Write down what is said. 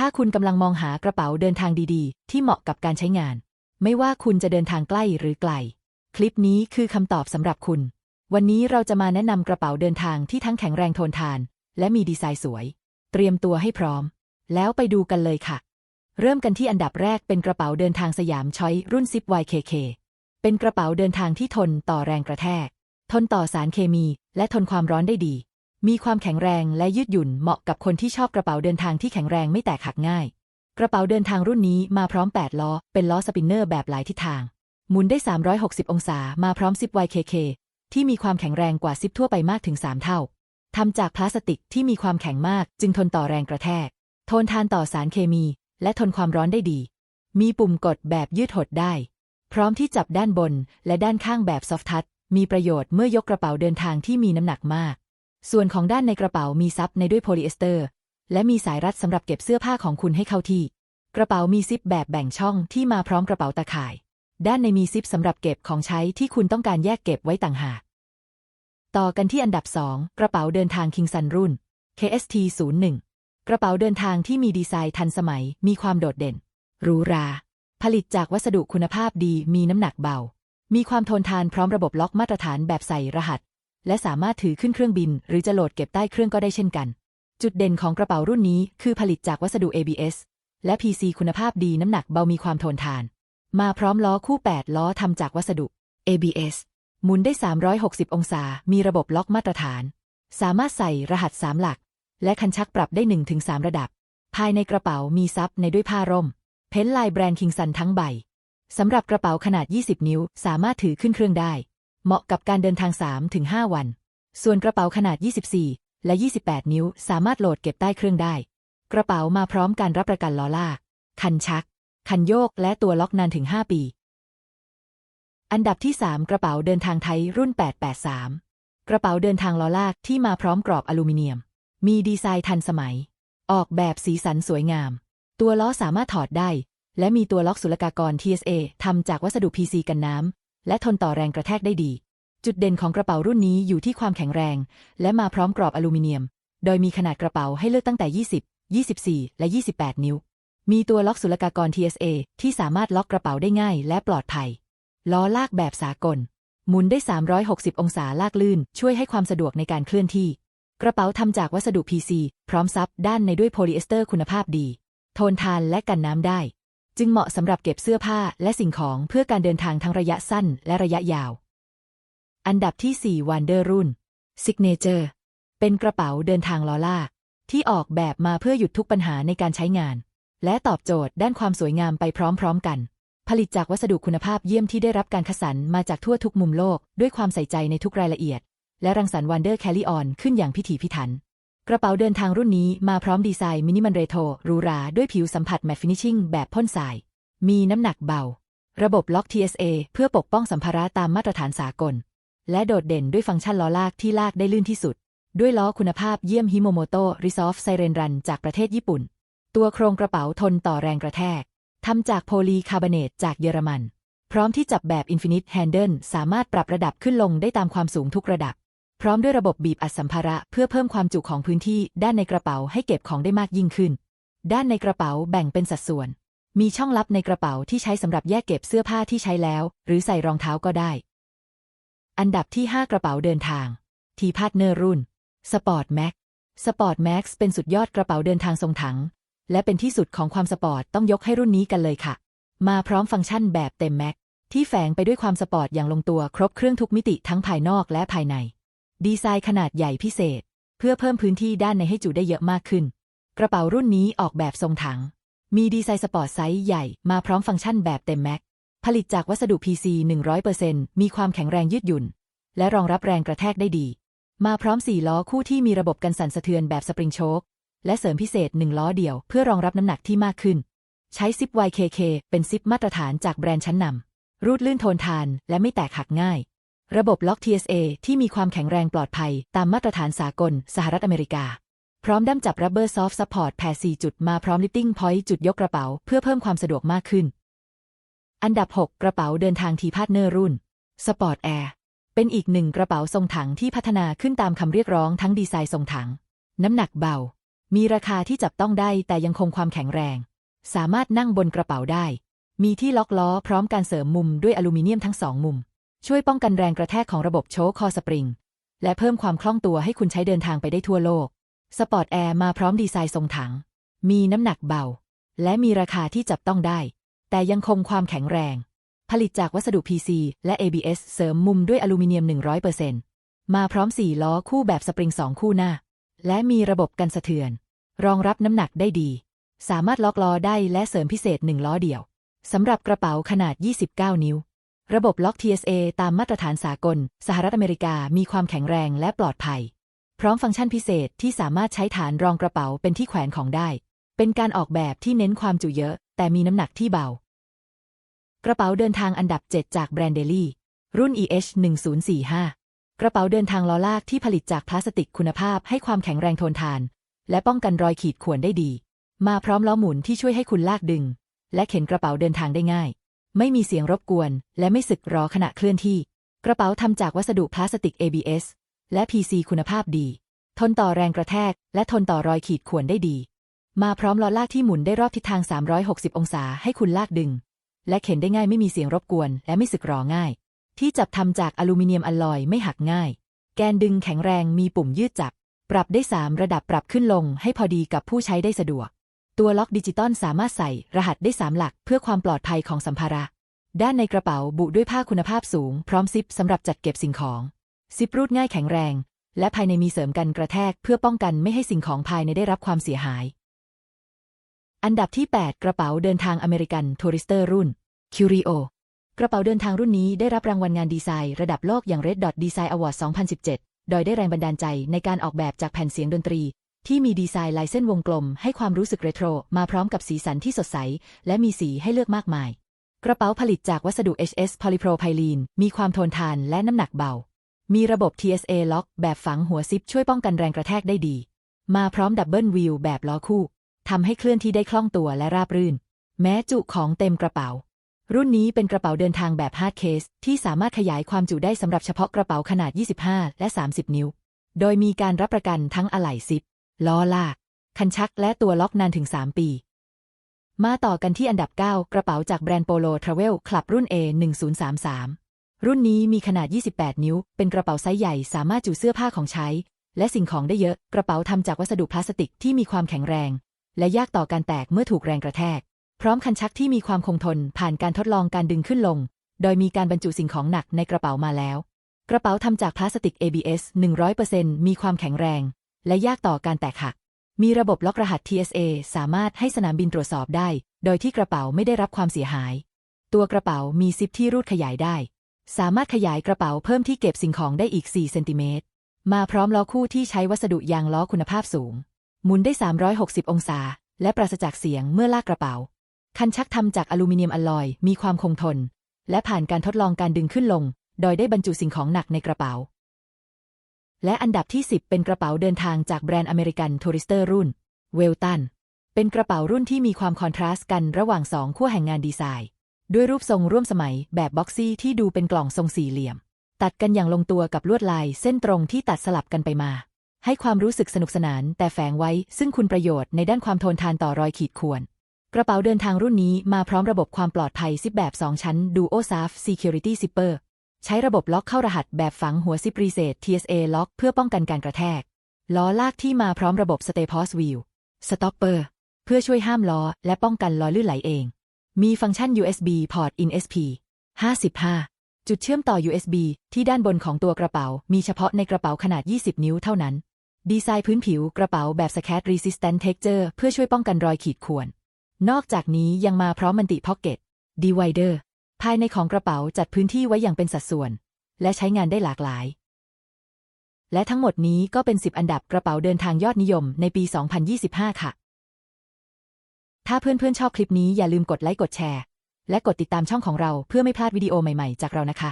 ถ้าคุณกำลังมองหากระเป๋าเดินทางดีๆ ที่เหมาะกับการใช้งาน ไม่ว่าคุณจะเดินทางใกล้หรือไกล คลิปนี้คือคำตอบสำหรับคุณ วันนี้เราจะมาแนะนำกระเป๋าเดินทางที่ทั้งแข็งแรงทนทาน และมีดีไซน์สวย เตรียมตัวให้พร้อม แล้วไปดูกันเลยค่ะ เริ่มกันที่อันดับแรกเป็นกระเป๋าเดินทางสยามช้อยรุ่นซิป YKK เป็นกระเป๋าเดินทางที่ทนต่อแรงกระแทก ทนต่อสารเคมี และทนความร้อนได้ดี มีความแข็งแรงและยืดหยุ่นเหมาะกับคนที่ชอบกระเป๋าเดินทางที่แข็งแรงไม่แตกหักง่าย กระเป๋าเดินทางรุ่นนี้มาพร้อม 8 ล้อ เป็นล้อสปินเนอร์แบบหลายทิศทาง หมุนได้ 360 องศา มาพร้อมซิป YKK ที่มีความแข็งแรงกว่าซิปทั่วไปมากถึง 3 เท่าทำจากพลาสติกที่มีความแข็งมาก จึงทนต่อแรงกระแทก ทนทานต่อสารเคมี และทนความร้อนได้ดี มีปุ่มกดแบบยืดหดได้ พร้อมที่จับด้านบนและด้านข้างแบบซอฟทัชมีประโยชน์เมื่อยกกระเป๋าเดินทางที่มีน้ำหนักมาก ส่วนของด้านในกระเป๋ามีซับในด้วยโพลีเอสเตอร์ และมีสายรัดสำหรับเก็บเสื้อผ้าของคุณให้เข้าที่ กระเป๋ามีซิปแบบแบ่งช่องที่มาพร้อมกระเป๋าตะข่าย ด้านในมีซิปสำหรับเก็บของใช้ที่คุณต้องการแยกเก็บไว้ต่างหาก ต่อกันที่อันดับ 2 กระเป๋าเดินทางคิงซันรุ่น KST 01กระเป๋าเดินทางที่มีดีไซน์ทันสมัย มีความโดดเด่นหรูหรา ผลิตจากวัสดุคุณภาพดี มีน้ำหนักเบา มีความทนทานพร้อมระบบล็อกมาตรฐานแบบใส่รหัส และสามารถถือขึ้นเครื่องบิน หรือจะโหลดเก็บใต้เครื่องก็ได้เช่นกัน จุดเด่นของกระเป๋ารุ่นนี้คือผลิตจากวัสดุ ABS และ PC คุณภาพดีน้ำหนักเบามีความทนทาน มาพร้อมล้อคู่ 8 ล้อทำจากวัสดุ ABS หมุนได้ 360 องศา มีระบบล็อกมาตรฐาน สามารถใส่รหัส 3 หลัก และคันชักปรับได้ 1-3 ระดับ ภายในกระเป๋ามีซับในด้วยผ้าร่ม เพ้นลายแบรนด์คิงซันทั้งใบ สำหรับกระเป๋าขนาด 20 นิ้ว สามารถถือขึ้นเครื่องได้ เหมาะกับการเดินทาง 3-5 วัน ส่วนกระเป๋าขนาด 24 และ 28 นิ้วสามารถโหลดเก็บใต้เครื่องได้ กระเป๋ามาพร้อมการรับประกันล้อลากคันชัก คันโยกและตัวล็อกนานถึง 5 ปี อันดับที่ 3 กระเป๋าเดินทางไทยรุ่น 883 กระเป๋าเดินทางล้อลากที่มาพร้อมกรอบอลูมิเนียม มีดีไซน์ทันสมัย ออกแบบสีสันสวยงาม ตัวล้อสามารถถอดได้และมีตัวล็อกศุลกากร TSA ทำจากวัสดุ PC กันน้ำ และทนต่อแรงกระแทกได้ดี จุดเด่นของกระเป๋ารุ่นนี้อยู่ที่ความแข็งแรง และมาพร้อมกรอบอลูมิเนียม โดยมีขนาดกระเป๋าให้เลือกตั้งแต่ 20 24 และ 28 นิ้ว มีตัวล็อกศุลกากร TSA ที่สามารถล็อกกระเป๋าได้ง่าย และปลอดภัย ล้อลากแบบสากล หมุนได้ 360 องศาลากลื่น ช่วยให้ความสะดวกในการเคลื่อนที่ กระเป๋าทำจากวัสดุ PC พร้อมซับด้านในด้วยโพลีเอสเตอร์คุณภาพดี ทนทานและกันน้ำได้ จึงเหมาะสำหรับเก็บเสื้อผ้าและสิ่งของเพื่อการเดินทางทั้งระยะสั้นและระยะยาว อันดับที่ 4 Wonder รุ่น Signature เป็นกระเป๋าเดินทางล้อลากที่ออกแบบมาเพื่อหยุดทุกปัญหาในการใช้งาน และตอบโจทย์ด้านความสวยงามไปพร้อมๆกัน ผลิตจากวัสดุคุณภาพเยี่ยมที่ได้รับการคัดสรรมาจากทั่วทุกมุมโลก ด้วยความใส่ใจในทุกรายละเอียด และรังสรรค์ Wonder Carry On ขึ้นอย่างพิถีพิถัน กระเป๋าเดินทางรุ่นนี้มาพร้อมดีไซน์มินิมันเรโทรหรูหราด้วยผิวสัมผัสแมตฟินิชชิ่งแบบพ่นทราย มีน้ำหนักเบา ระบบล็อก TSA เพื่อปกป้องสัมภาระตามมาตรฐานสากล และโดดเด่นด้วยฟังก์ชันล้อลากที่ลากได้ลื่นที่สุด ด้วยล้อคุณภาพเยี่ยมฮิโมโมโตรีซอฟไซเรนรันจากประเทศญี่ปุ่น ตัวโครงกระเป๋าทนต่อแรงกระแทกทำจากโพลีคาร์บอเนตจากเยอรมัน พร้อมที่จับแบบ Infinite Handle สามารถปรับระดับขึ้นลงได้ตามความสูงทุกระดับ พร้อมด้วยระบบบีบอัดสัมภาระเพื่อเพิ่มความจุของพื้นที่ด้านในกระเป๋าให้เก็บของได้มากยิ่งขึ้น ด้านในกระเป๋าแบ่งเป็นสัดส่วน มีช่องลับในกระเป๋าที่ใช้สำหรับแยกเก็บเสื้อผ้าที่ใช้แล้ว หรือใส่รองเท้าก็ได้ อันดับที่ 5 กระเป๋าเดินทาง ทีพาร์ทเนอร์รุ่น Sport Max Sport Max เป็นสุดยอดกระเป๋าเดินทางทรงถัง และเป็นที่สุดของความสปอร์ตต้องยกให้รุ่นนี้กันเลยค่ะ มาพร้อมฟังก์ชันแบบเต็มแม็กที่แฝงไปด้วยความสปอร์ตอย่างลงตัวครบเครื่องทุกมิติทั้งภายนอกและภายใน ดีไซน์ขนาดใหญ่พิเศษ เพื่อเพิ่มพื้นที่ด้านในให้จุได้เยอะมากขึ้น กระเป๋ารุ่นนี้ออกแบบทรงถัง มีดีไซน์สปอร์ตไซส์ใหญ่มาพร้อมฟังก์ชันแบบเต็มแม็ก ผลิตจากวัสดุ PC 100%มีความแข็งแรงยืดหยุ่น และรองรับแรงกระแทกได้ดี มาพร้อม4ล้อคู่ที่มีระบบกันสั่นสะเทือนแบบสปริงโชคและเสริมพิเศษ1ล้อเดี่ยวเพื่อรองรับน้ำหนักที่มากขึ้น ใช้ซิป YKK เป็นซิปมาตรฐานจากแบรนด์ชั้นนำรูดลื่นทนทานและไม่แตกหักง่าย ระบบล็อก TSA ที่มีความแข็งแรงปลอดภัย ตามมาตรฐานสากล สหรัฐอเมริกา พร้อมด้ามจับ Rubber Soft Support แพร4จุดมาพร้อม Lifting Point จุดยกกระเป๋า เพื่อเพิ่มความสะดวกมากขึ้น อันดับ 6 กระเป๋าเดินทางทีพาร์ทเนอร์รุ่น Sport Air เป็นอีกหนึ่งกระเป๋าทรงถังที่พัฒนาขึ้นตามคำเรียกร้องทั้งดีไซน์ทรงถัง น้ำหนักเบา มีราคาที่จับต้องได้แต่ยังคงความแข็งแรง สามารถนั่งบนกระเป๋าได้ มีที่ล็อกล้อพร้อมการเสริมมุมด้วยอลูมิเนียมทั้งสองมุม ช่วยป้องกันแรงกระแทกของระบบโชคคอสปริง และเพิ่มความคล่องตัวให้คุณใช้เดินทางไปได้ทั่วโลก สปอร์ตแอร์มาพร้อมดีไซน์ทรงถัง มีน้ำหนักเบา และมีราคาที่จับต้องได้ แต่ยังคงความแข็งแรง ผลิตจากวัสดุ PC และ ABS เสริมมุมด้วยอลูมิเนียม 100%มาพร้อม 4 ล้อคู่แบบสปริง 2 คู่หน้า และมีระบบกันสะเทือน รองรับน้ำหนักได้ดี สามารถล็อกล้อได้และเสริมพิเศษ 1 ล้อเดี่ยวสำหรับกระเป๋าขนาด 29 นิ้ว ระบบล็อก TSA ตามมาตรฐานสากล สหรัฐอเมริกามีความแข็งแรงและปลอดภัย พร้อมฟังก์ชันพิเศษที่สามารถใช้ฐานรองกระเป๋าเป็นที่แขวนของได้ เป็นการออกแบบที่เน้นความจุเยอะ แต่มีน้ำหนักที่เบา กระเป๋าเดินทางอันดับ 7 จากแบรนด์เดลี่รุ่น EH 1045กระเป๋าเดินทางล้อลากที่ผลิตจากพลาสติกคุณภาพให้ความแข็งแรงทนทาน และป้องกันรอยขีดข่วนได้ดี มาพร้อมล้อหมุนที่ช่วยให้คุณลากดึง และเข็นกระเป๋าเดินทางได้ง่าย ไม่มีเสียงรบกวน และไม่สึกหรอขณะเคลื่อนที่ กระเป๋าทำจากวัสดุพลาสติก ABS และ PC คุณภาพดี ทนต่อแรงกระแทก และทนต่อรอยขีดข่วนได้ดี มาพร้อมล้อลากที่หมุนได้รอบทิศทาง 360 องศาให้คุณลากดึง และเข็นได้ง่ายไม่มีเสียงรบกวน และไม่สึกหรอง่าย ที่จับทำจากอลูมิเนียมอลลอยไม่หักง่าย แกนดึงแข็งแรงมีปุ่มยืดจับ ปรับได้ 3 ระดับปรับขึ้นลงให้พอดีกับผู้ใช้ได้สะดวก ตัวล็อกดิจิตอลสามารถใส่รหัสได้ 3 หลัก เพื่อความปลอดภัยของสัมภาระ ด้านในกระเป๋าบุด้วยผ้าคุณภาพสูง พร้อมซิปสำหรับจัดเก็บสิ่งของซิปรูดง่ายแข็งแรง และภายในมีเสริมกันกระแทก เพื่อป้องกันไม่ให้สิ่งของภายในได้รับความเสียหาย อันดับที่ 8 กระเป๋าเดินทางอเมริกันทัวริสเตอร์รุ่น Curio กระเป๋าเดินทางรุ่นนี้ได้รับรางวัลงานดีไซน์ระดับโลกอย่าง Red Dot Design Award 2017 โดยได้แรงบันดาลใจในการออกแบบจากแผ่นเสียงดนตรี ที่มีดีไซน์ลายเส้นวงกลม ให้ความรู้สึกเรโทร มาพร้อมกับสีสันที่สดใส และมีสีให้เลือกมากมาย กระเป๋าผลิตจากวัสดุ HS Polypropylene มีความทนทานและน้ำหนักเบา มีระบบ TSA ล็อก แบบฝังหัวซิปช่วยป้องกันแรงกระแทกได้ดี มาพร้อมดับเบิลวีลแบบล้อคู่ทำให้เคลื่อนที่ได้คล่องตัวและราบรื่น แม้จุของเต็มกระเป๋า รุ่นนี้เป็นกระเป๋าเดินทางแบบฮาร์ดเคสที่สามารถขยายความจุได้สำหรับเฉพาะกระเป๋าขนาด 25 และ 30 นิ้ว โดยมีการรับประกันทั้งอะไหล่ซิป ล้อลาก คันชักและตัวล็อกนานถึง 3 ปี มาต่อกันที่อันดับ 9 กระเป๋าจากแบรนด์โปโลทราเวลคลับรุ่น A 1033รุ่นนี้มีขนาด 28 นิ้ว เป็นกระเป๋าไซส์ใหญ่สามารถจุเสื้อผ้าของใช้ และสิ่งของได้เยอะ กระเป๋าทำจากวัสดุพลาสติกที่มีความแข็งแรง และยากต่อการแตกเมื่อถูกแรงกระแทก พร้อมคันชักที่มีความคงทน ผ่านการทดลองการดึงขึ้นลง โดยมีการบรรจุสิ่งของหนักในกระเป๋ามาแล้ว กระเป๋าทำจากพลาสติก ABS 100%มีความแข็งแรง และยากต่อการแตกหัก มีระบบล็อกรหัส TSA สามารถให้สนามบินตรวจสอบได้ โดยที่กระเป๋าไม่ได้รับความเสียหาย ตัวกระเป๋ามีซิปที่รูดขยายได้ สามารถขยายกระเป๋าเพิ่มที่เก็บสิ่งของได้อีก 4 เซนติเมตร มาพร้อมล้อคู่ที่ใช้วัสดุยางล้อคุณภาพสูง หมุนได้ 360 องศา และปราศจากเสียงเมื่อลากกระเป๋า คันชักทำจากอลูมิเนียมอลลอย มีความคงทน และผ่านการทดลองการดึงขึ้นลง โดยได้บรรจุสิ่งของหนักในกระเป๋า และอันดับที่ 10 เป็นกระเป๋าเดินทางจากแบรนด์อเมริกันทัวริสเตอร์รุ่นเวลตันเป็นกระเป๋ารุ่นที่มีความคอนทราสต์กันระหว่างสองขั้วแห่งงานดีไซน์ ด้วยรูปทรงร่วมสมัยแบบบ็อกซี่ที่ดูเป็นกล่องทรงสี่เหลี่ยม ตัดกันอย่างลงตัวกับลวดลายเส้นตรงที่ตัดสลับกันไปมา ให้ความรู้สึกสนุกสนานแต่แฝงไว้ซึ่งคุณประโยชน์ในด้านความทนทานต่อรอยขีดข่วนกระเป๋าเดินทางรุ่นนี้มาพร้อมระบบความปลอดภัยซิปแบบ 2 ชั้น Duo Safe Security Zipper ใช้ระบบล็อกเข้ารหัสแบบฝังหัวซิปรีเซต TSA ล็อกเพื่อป้องกันการกระแทก ล้อลากที่มาพร้อมระบบ Stay Pause Wheel Stopper เพื่อช่วยห้ามล้อและป้องกันล้อลื่นไหลเอง มีฟังก์ชัน USB Port in SP 55 จุดเชื่อมต่อ USB ที่ด้านบนของตัวกระเป๋า มีเฉพาะในกระเป๋าขนาด 20 นิ้วเท่านั้น ดีไซน์พื้นผิวกระเป๋าแบบ Scat Resistant Texture เพื่อช่วยป้องกันรอยขีดข่วน นอกจากนี้ยังมาพร้อมมันติพ็อกเก็ต Divider ภายในของกระเป๋าจัดพื้นที่ไว้อย่างเป็นสัดส่วน และใช้งานได้หลากหลาย และทั้งหมดนี้ก็เป็น 10 อันดับกระเป๋าเดินทางยอดนิยมในปี 2025 ค่ะ ถ้าเพื่อนๆชอบคลิปนี้อย่าลืมกดไลค์กดแชร์ และกดติดตามช่องของเราเพื่อไม่พลาดวิดีโอใหม่ๆ จากเรานะคะ